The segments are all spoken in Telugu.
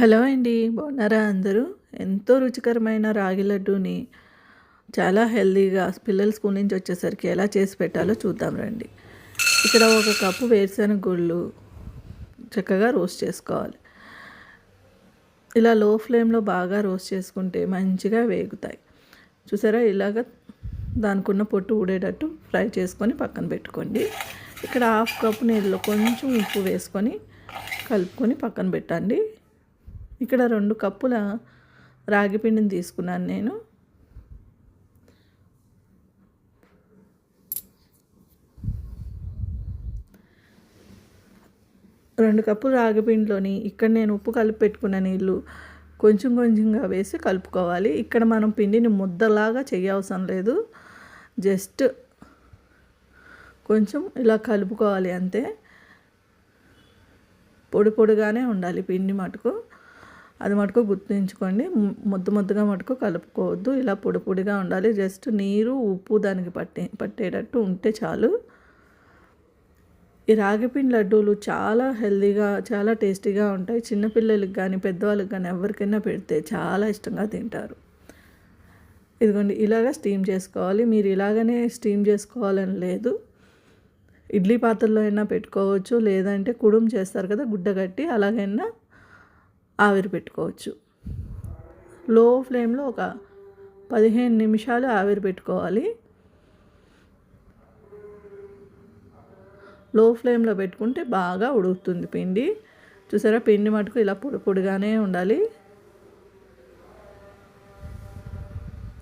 హలో అండి బాగున్నారా అందరూ? ఎంతో రుచికరమైన రాగి లడ్డూని చాలా హెల్తీగా పిల్లలు స్కూల్ నుంచి వచ్చేసరికి ఎలా చేసి పెట్టాలో చూద్దాం రండి. ఇక్కడ ఒక కప్పు వేరుశనగ గుళ్ళు చక్కగా రోస్ట్ చేసుకోవాలి. ఇలా లో ఫ్లేమ్లో బాగా రోస్ట్ చేసుకుంటే మంచిగా వేగుతాయి. చూసారా? ఇలాగ దానికున్న పొట్టు ఊడేటట్టు ఫ్రై చేసుకొని పక్కన పెట్టుకోండి. ఇక్కడ హాఫ్ కప్ నీళ్ళలో కొంచెం ఉప్పు వేసుకొని కలుపుకొని పక్కన పెట్టండి. ఇక్కడ రెండు కప్పుల రాగి పిండిని తీసుకున్నాను నేను. రెండు కప్పులు రాగిపిండిలోని ఇక్కడ నేను ఉప్పు కలిపి పెట్టుకున్న నీళ్ళు కొంచెం కొంచెంగా వేసి కలుపుకోవాలి. ఇక్కడ మనం పిండిని ముద్దలాగా చేయవసరం లేదు. జస్ట్ కొంచెం ఇలా కలుపుకోవాలి అంతే. పొడి పొడిగానే ఉండాలి పిండి మటుకు. అది మటుకు గుర్తుంచుకోండి. ముద్దు ముద్దుగా మటుకు కలుపుకోవద్దు. ఇలా పొడి పొడిగా ఉండాలి. జస్ట్ నీరు ఉప్పు దానికి పట్టే పట్టేటట్టు ఉంటే చాలు. ఈ రాగిపిండి లడ్డూలు చాలా హెల్దీగా చాలా టేస్టీగా ఉంటాయి. చిన్నపిల్లలకి కానీ పెద్దవాళ్ళకి కానీ ఎవరికైనా పెడితే చాలా ఇష్టంగా తింటారు. ఇదిగోండి. ఇలాగ స్టీమ్ చేసుకోవాలి. మీరు ఇలాగనే స్టీమ్ చేసుకోవాలని లేదు. ఇడ్లీ పాత్రలో అయినా పెట్టుకోవచ్చు. లేదంటే కుడుం చేస్తారు కదా గుడ్డ కట్టి అలాగైనా ఆవిరి పెట్టుకోవచ్చు లో ఫ్లేమ్లో ఒక పదిహేను నిమిషాలు ఆవిరి పెట్టుకోవాలి లో ఫ్లేమ్లో పెట్టుకుంటే బాగా ఉడుకుతుంది పిండి. చూసారా పిండి మటుకు ఇలా పొడి పొడిగానే ఉండాలి.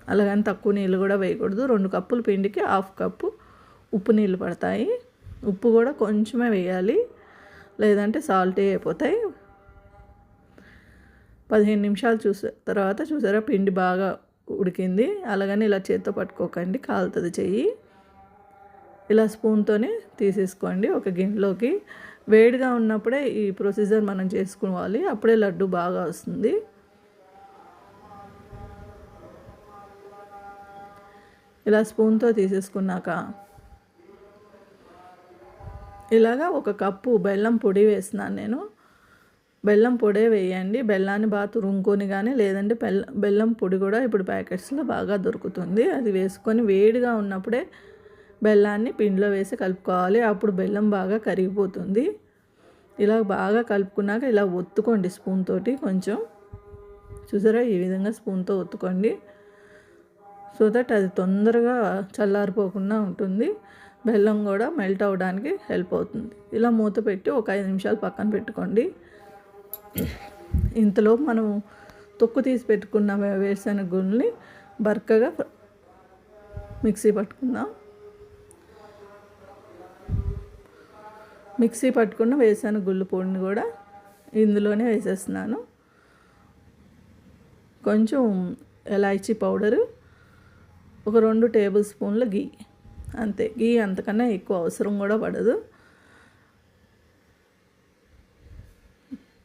అలాగని తక్కువ నీళ్ళు కూడా వేయకూడదు. రెండు కప్పుల పిండికి హాఫ్ కప్పు ఉప్పు నీళ్ళు పడతాయి. ఉప్పు కూడా కొంచెమే వేయాలి. లేదంటే సాల్టీ అయిపోతాయి. పదిహేను నిమిషాలు చూసే తర్వాత చూసారా పిండి బాగా ఉడికింది. అలాగని ఇలా చేత్తో పట్టుకోకండి కాలుతుంది చెయ్యి. ఇలా స్పూన్తోనే తీసేసుకోండి ఒక గిన్నెలోకి. వేడిగా ఉన్నప్పుడే ఈ ప్రొసీజర్ మనం చేసుకోవాలి అప్పుడే లడ్డు బాగా వస్తుంది. ఇలా స్పూన్తో తీసేసుకున్నాక ఇలాగా ఒక కప్పు బెల్లం పొడి వేసినాను నేను. బెల్లం పొడే వేయండి. బెల్లాన్ని బాగా తురుముకొని కానీ లేదంటే బెల్ల బెల్లం పొడి కూడా ఇప్పుడు ప్యాకెట్స్లో బాగా దొరుకుతుంది. అది వేసుకొని వేడిగా ఉన్నప్పుడే బెల్లాన్ని పిండిలో వేసి కలుపుకోవాలి. అప్పుడు బెల్లం బాగా కరిగిపోతుంది. ఇలా బాగా కలుపుకున్నాక ఇలా ఒత్తుకోండి స్పూన్ తోటి కొంచెం. చూసారా? ఈ విధంగా స్పూన్తో ఒత్తుకోండి. సో దట్ అది తొందరగా చల్లారిపోకుండా ఉంటుంది. బెల్లం కూడా మెల్ట్ అవ్వడానికి హెల్ప్ అవుతుంది. ఇలా మూత పెట్టి ఒక ఐదు నిమిషాలు పక్కన పెట్టుకోండి. ఇంతలో మనం తొక్కు తీసి పెట్టుకున్న వేరుశనగ గుళ్ళని బరకగా మిక్సీ పట్టుకుందాం. మిక్సీ పట్టుకున్న వేరుశనగ గుళ్ళు పొడిని కూడా ఇందులోనే వేసేస్తున్నాను. కొంచెం ఎలాచీ పౌడరు ఒక రెండు టేబుల్ స్పూన్ల గీ అంతే. గీ అంతకన్నా ఎక్కువ అవసరం కూడా పడదు.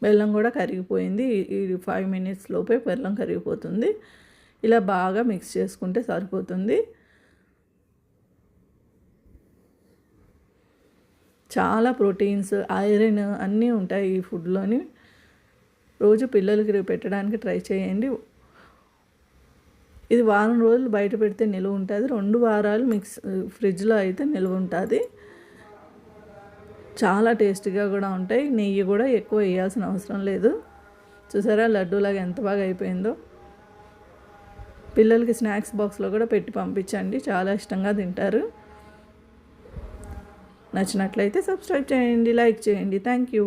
బెల్లం కూడా కరిగిపోయింది. ఈ ఫైవ్ మినిట్స్ లోపే బెల్లం కరిగిపోతుంది. ఇలా బాగా మిక్స్ చేసుకుంటే సరిపోతుంది. చాలా ప్రోటీన్స్ ఐరన్ అన్నీ ఉంటాయి ఈ ఫుడ్లోని. రోజు పిల్లలకి పెట్టడానికి ట్రై చేయండి. ఇది వారం రోజులు బయట పెడితే నిలువ ఉంటుంది. రెండు వారాలు మిక్స్ ఫ్రిడ్జ్లో అయితే నిలువ ఉంటుంది. చాలా టేస్టీగా కూడా ఉంటాయి. నెయ్యి కూడా ఎక్కువ వేయాల్సిన అవసరం లేదు. చూసారా? లడ్డూలాగా ఎంత బాగా అయిపోయిందో. పిల్లలకి స్నాక్స్ బాక్స్లో కూడా పెట్టి పంపించండి. చాలా ఇష్టంగా తింటారు. నచ్చినట్లయితే సబ్స్క్రైబ్ చేయండి లైక్ చేయండి. Thank you